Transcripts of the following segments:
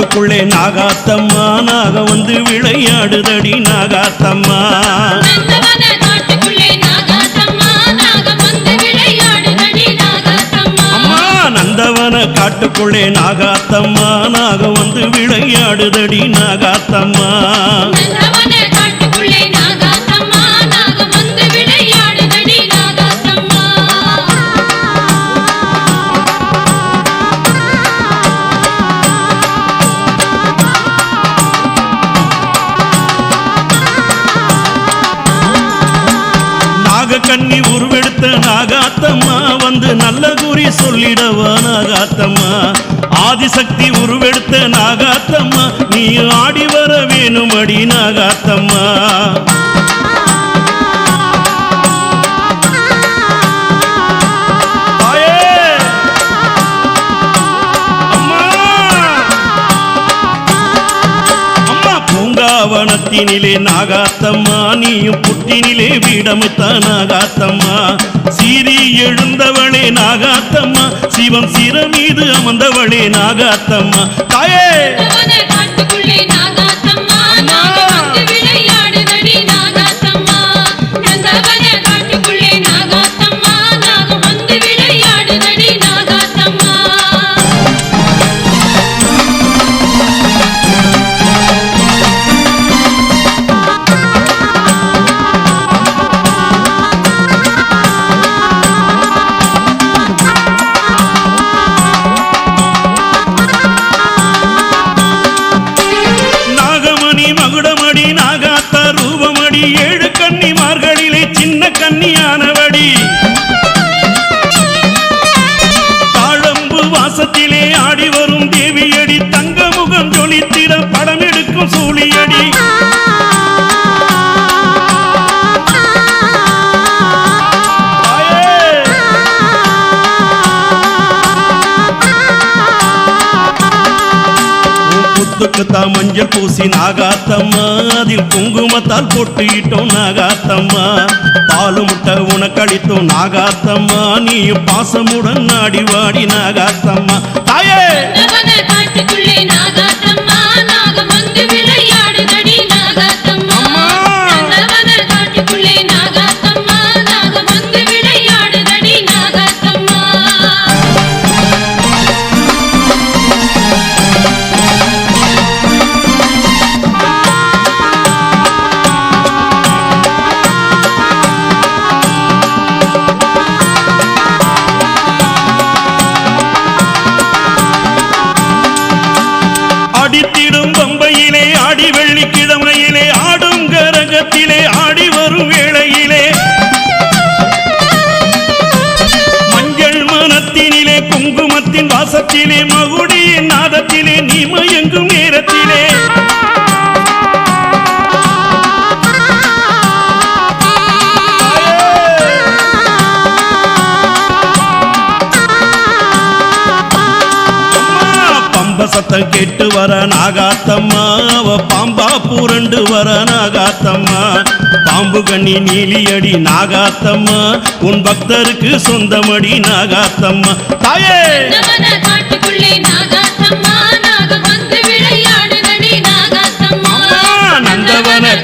காட்டுக்குள்ளே நாகாத்தம்மா. நாக வந்து விளையாடுதடி நாகாத்தம்மா. நந்தவன காட்டுக்குள்ளே நாகாத்தம்மா. நாக வந்து விளையாடுதடி நாகாத்தம்மா. கண்ணி உருவெடுத்த நாகாத்தம்மா வந்து நல்ல குறி சொல்லிடவா நாகாத்தம்மா? ஆதிசக்தி உருவெடுத்த நாகாத்தம்மா நீ ஆடி வர வேணும் அடி நாகாத்தம்மா? பூங்காவனத்தினிலே நாகாத்தம்மா நீயும் புட்டினிலே வீடமைத்த நாகாத்தம்மா. சீரி எழுந்தவளே நாகாத்தம்மா சிவம் சிறமீது அமர்ந்தவளே நாகாத்தம்மா. தாயே! உன் புத்துக்குத்தான் மஞ்சள் பூசி நாகாத்தம்மா. அதில் குங்குமத்தால் பொட்டிட்டோம் நாகாத்தம்மா. பாலு முட்டை உனக்களித்தோம் நாகாத்தம்மா. நீ பாசமுடன் நாடி வாடி நாகாத்தம்மா. தாயே! நாகா வெள்ளிக்கிழமையிலே ஆடும் கரகத்திலே ஆடி வரும் வேளையிலே மஞ்சள் மனத்தினிலே குங்குமத்தின் வாசத்திலே மகு சத்தம் கேட்டு வர நாகாத்தம்மா. அவ பாம்பா பூரண்டு வர நாகாத்தம்மா. பாம்பு கண்ணி நீலியடி நாகாத்தம்மா. உன் பக்தருக்கு சொந்தமடி நாகாத்தம்மா. தாயே!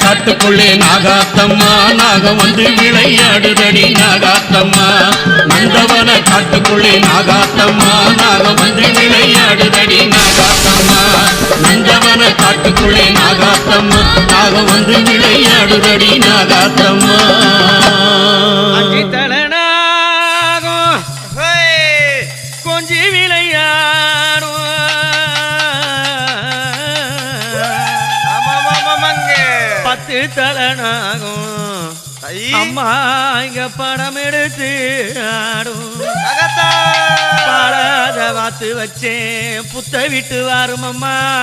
காட்டுக்குள்ளே நாகாத்தம்மா. நாகம் வந்து விளையாடுதடி நாகாத்தம்மா. நந்தவன காட்டுக்குள்ளே நாகாத்தம்மா. நாகம் வந்து விளையாடுதடி நாகாத்தம்மா. நந்தவன காட்டுக்குள்ளே நாகாத்தம்மா. நாகம் வந்து விளையாடுதடி நாகாத்தம்மா. பாடாத வாத்து வச்சேன். புத்த விட்டு வரும் அம்மா.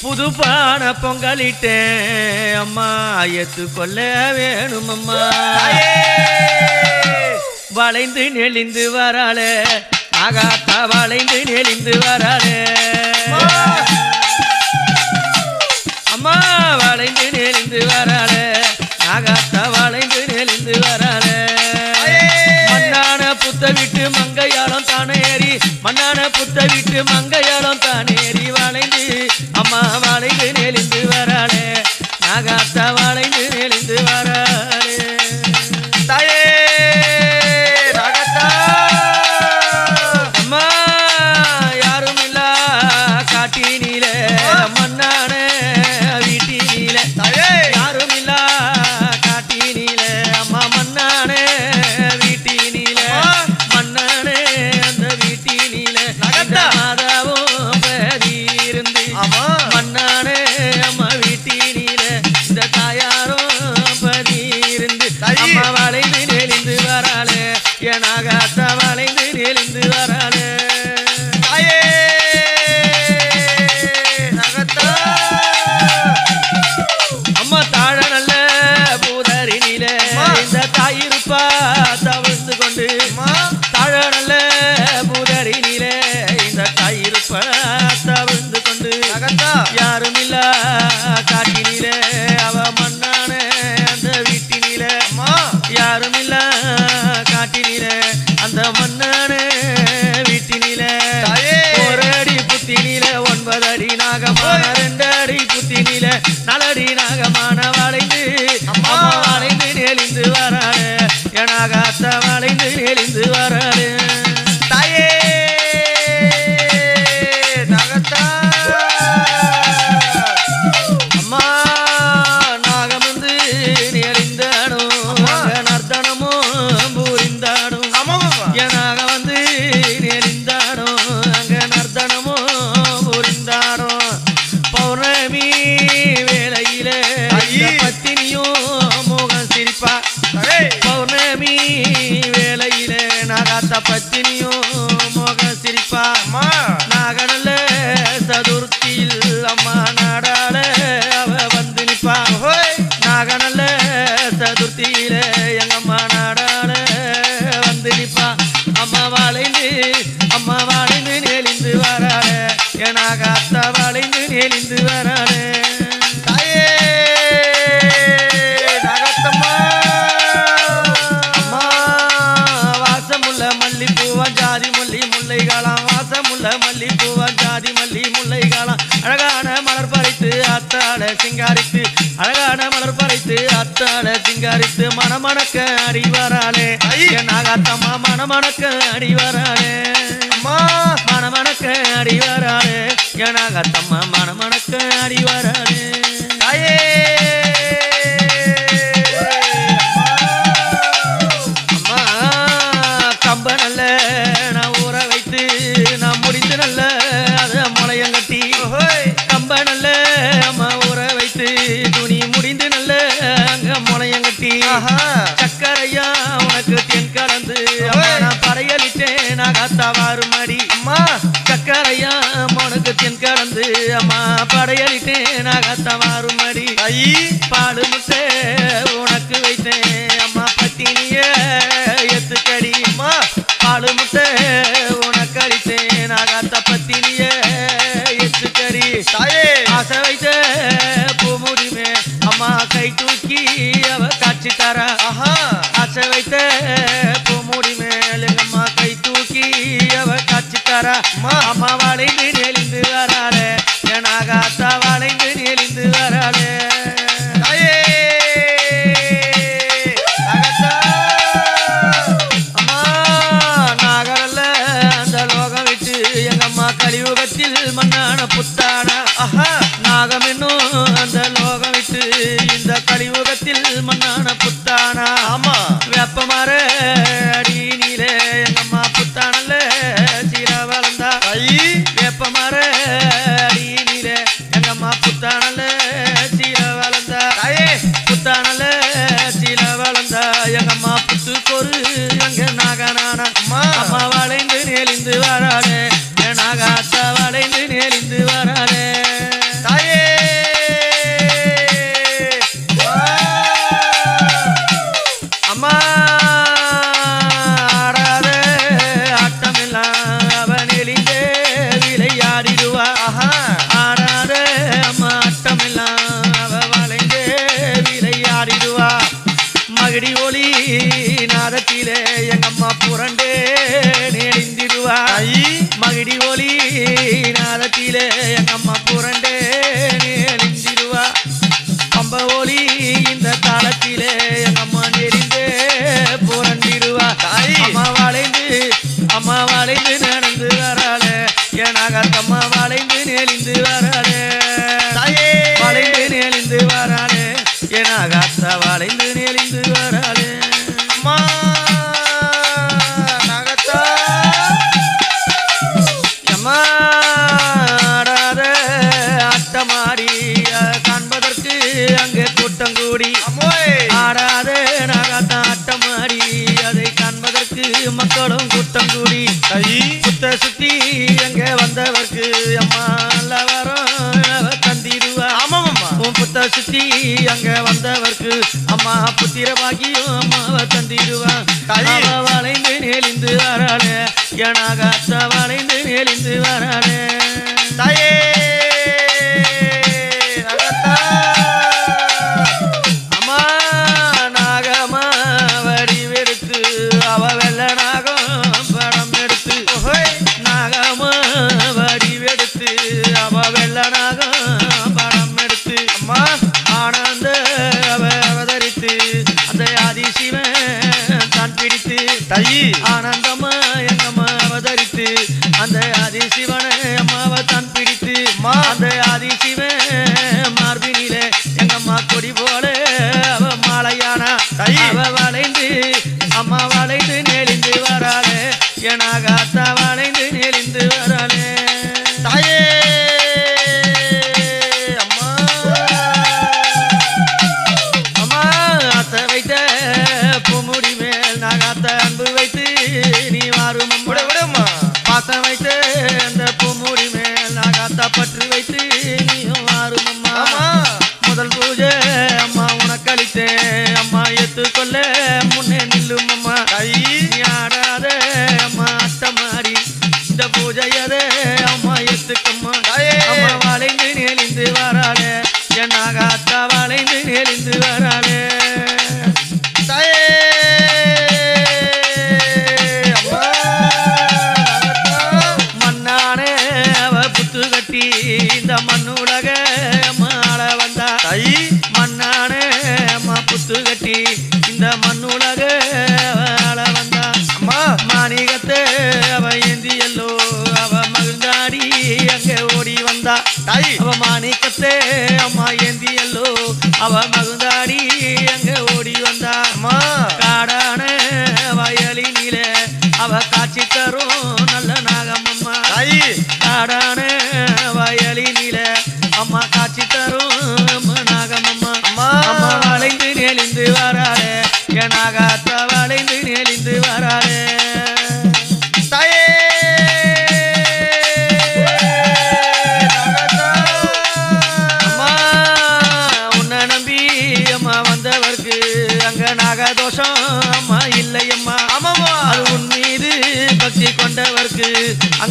புது பான பொங்கலிட்டேன். அம்மா எத்து கொள்ள வேணும் அம்மா. வளைந்து நெளிந்து வராளே. ஆகாத்தா வளைந்து நெளிந்து வராளே. அம்மா. வளைந்து நெளிந்து வராளே. ஆகாத்தா வளைந்து நெளிந்து வராளே. புத்த விட்டு மங்கையளம் தானேறி வளைந்து அம்மா வளைந்து நெளிந்து வராளே. நாகாத்தா மனமணக்க அடிவராளே மனமணக்க அடிவராளே எனாகத்தம்மா மனமணக்க அடிவர ভাষা হইতে அம்மா வளைந்து நெளிந்து வராதே. மந்திரமாகியும் அம்மாவை தந்திடுவா. அவ வளைந்து நெளிந்து வராளே. எனாக வளைந்து நெளிந்து வராளே. Hasta mañana. మగుందా తాయి. అవ మాణికతే అమ్మ ఏంది ఎల్లు? అవ మగుందా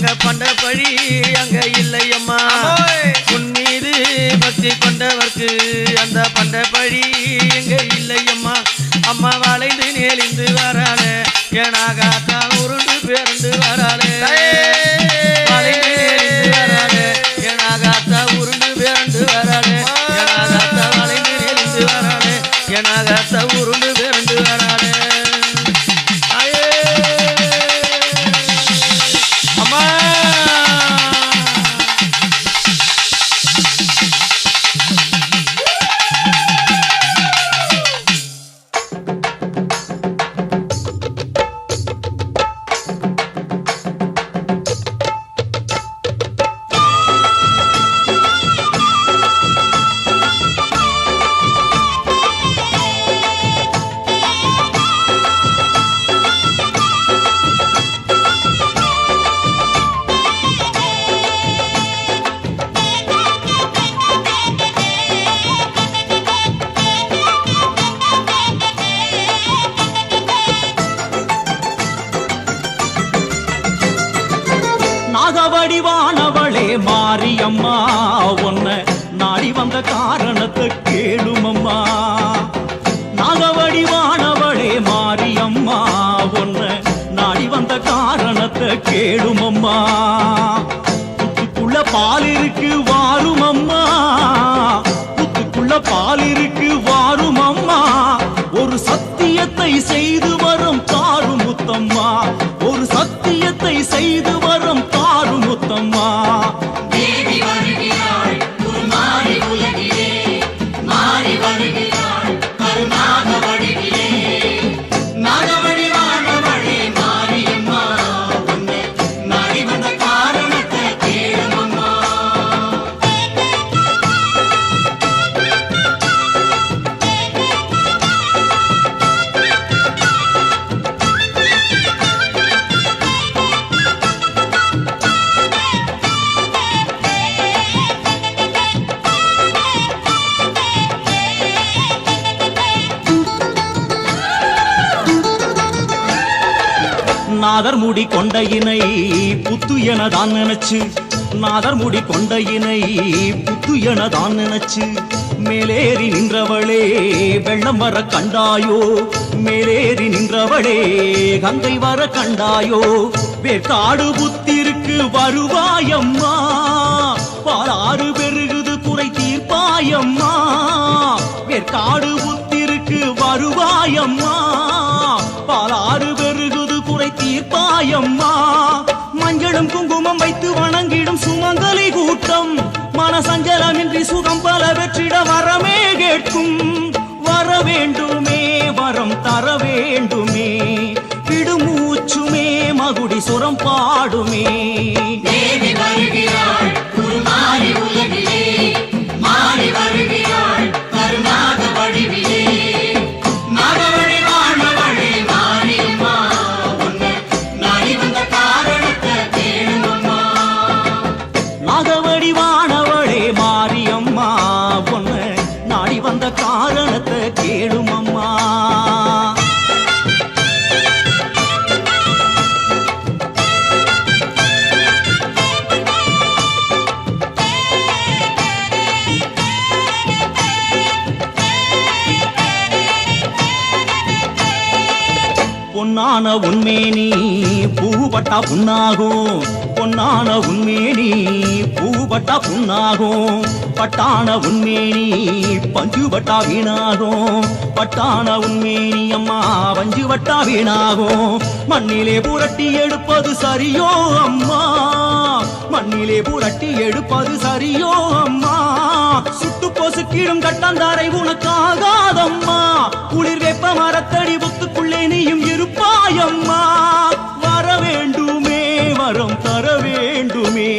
நாங்க பண்ட பழி அங்க இல்லையம்மா. உன் மீது பக்தி கொண்டவர்க்கு அந்த பண்ட பழி எங்க இல்லையம்மா. அம்மா வளைந்து நெளிந்து வராள. ஏனாக தான் உருண்டு பிறந்து வராள. நாதர் முடி கொண்டையினை புத்து எனதான் நினைச்சு. நாதர் முடி கொண்டையினை புத்து எனதான் நினைச்சு. மேலேறி நின்றவளே வெள்ளம் வர கண்டாயோ? மேலேறி நின்றவளே கங்கை வர கண்டாயோ? வேட்டாடு புத்திருக்கு வருவாயம்மா. பாலாறு பெருகுது குறை தீர்ப்பாயம்மா. வேற்காடு புத்திருக்கு வருவாயம்மா. பாலாறு தீர்ப்பாயம்மா. மஞ்சளும் குங்குமம் வைத்து வணங்கிடும் சுமங்கலி கூட்டம். மனசஞ்சலமின்றி சுகம் பல வெற்றிட வரமே கேட்கும். வர வேண்டுமே வரம் தர வேண்டுமே. விடுமூச்சுமே மகுடி சுரம் பாடுமே. பொன்னான உண்மேனி பூபட்டா புண்ணாகும் பொன்னான உண்மேனி பூபட்டா புண்ணாகும். பட்டான உண்மேனி பஞ்சுபட்டா வீணாகும். பட்டான உண்மேனி அம்மா பஞ்சுபட்டா வீணாகும். மண்ணிலே புரட்டி எடுப்பது சரியோ அம்மா? மண்ணிலே புரட்டி எடுப்பது சரியோ அம்மா? சுட்டு பொசுக்கிடும் கட்டாந்தாரை உனக்காகாதம்மா. குளிர் வெப்ப மரத்தடி புத்துக்குள்ளே நீயும் இருப்பாயம்மா. வர வேண்டும் வரம் தர வேண்டுமே.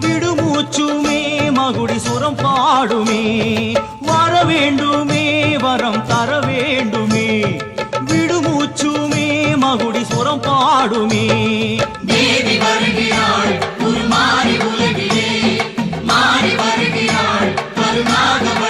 விடுமூச்சுமே மகுடி சுரம் பாடுமே. வர வேண்டுமே வரம் தர வேண்டுமே. விடுமூச்சுமே மகுடி சுரம் பாடுமே. தேவி வருகிறாள் குருமாரி உலகிலே. மாறி வருகிறாள் கருணாக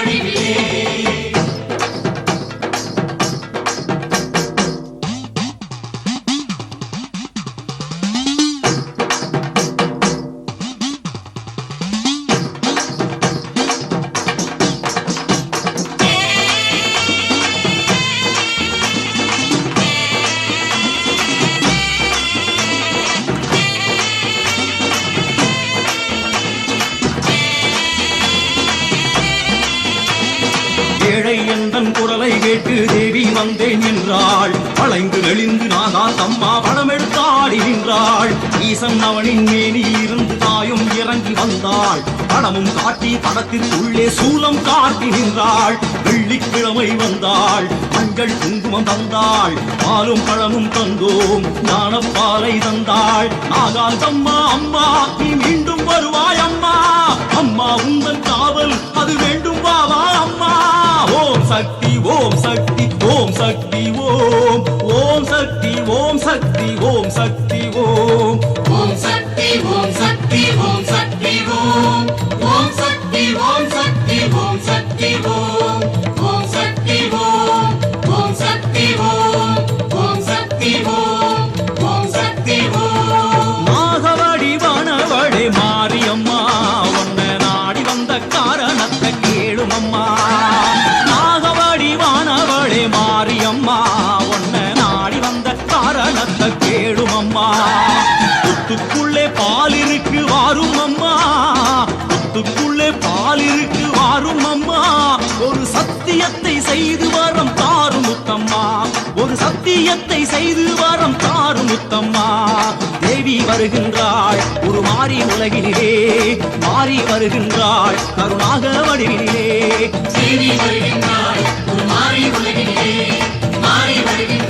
மஞ்சள் தந்தாள் பாலும் பழமும் தந்தோம் ஞானப்பாலை தந்தாள் நாகாந்தம்மா அம்மா நீ மீண்டும் வருவாய் அம்மா அம்மா உங்கள் காவல் அது வேண்டும் வாவா அம்மா ஓம் சக்தி ஓம் சக்தி ஓம் சக்தி ஓம் ஓம் சக்தி ஓம் சக்தி ஓம் சக்தி ஓம் ஓம் சக்தி ஓம் சக்தி ஓம் சக்தி ஓம் ஓம் சக்தி ஓம் சக்தி ஓம் சக்தி ஓம் பால் இருக்கு வாரும் அம்மா. புத்துக்குள்ளே பால் இருக்கு வாரும் அம்மா. ஒரு சத்தியத்தை செய்து வரம் தாரும் முத்தம்மா. ஒரு சத்தியத்தை செய்து வரம் தாரும் முத்தம்மா. தேவி வருகின்றாள் ஒரு மாறி உலகிலே. மாறி வருகின்றாள் கருணாக வடிவிலே. தேவி வருகின்றாள் ஒரு மாறி உலகிலே. மாறி வருகின்றாள்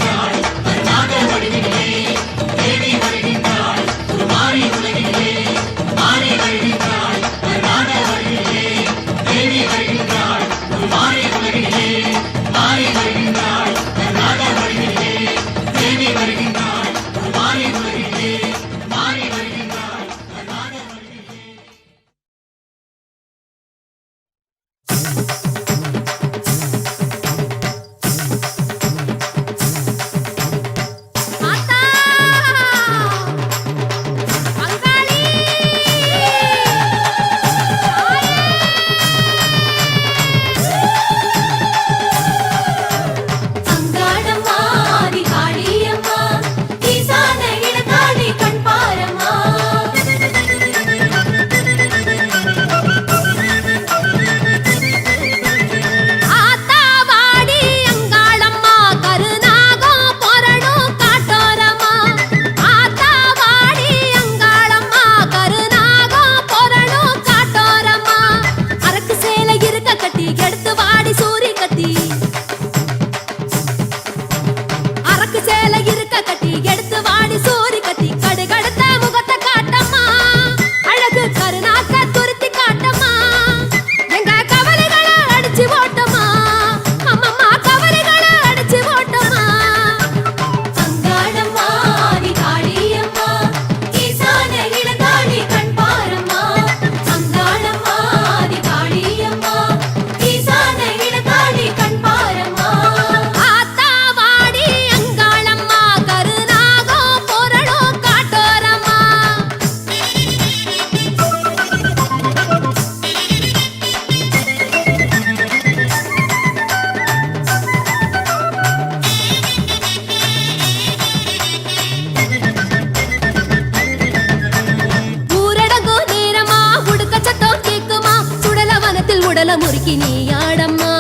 உடல முறுக்கி நீ ஆடம்மா.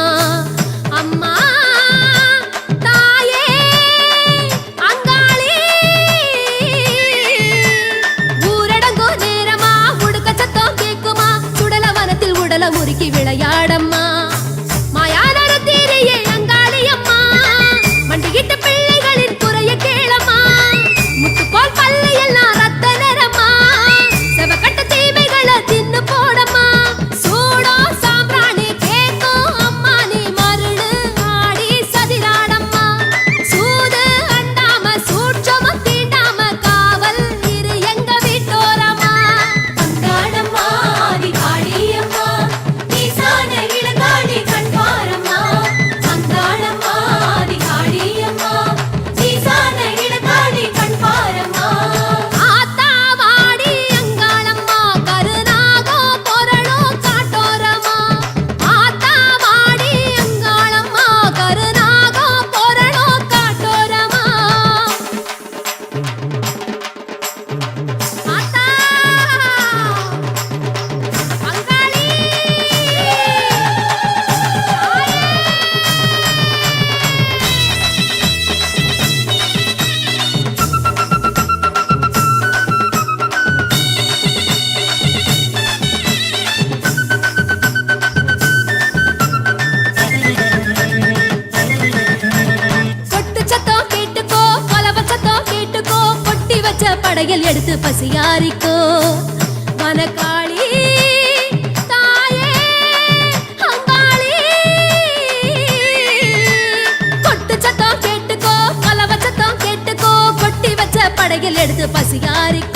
அம்மா தாயே அங்காளி. ஊரடங்கோ நேரமா உடுக்க சத்தம் கேக்குமா சுடல வனத்தில் உடல முறுக்கி விளையாடம்மா. வச்ச எடுத்து பசியாரிக்கோ. வனக்காளி தாயே அங்காளி கொட்டு சத்தம் கேட்டுக்கோ கொலவ சத்தம் கேட்டுக்கோ. கொட்டி வச்ச எடுத்து பசியாரிக்கோ.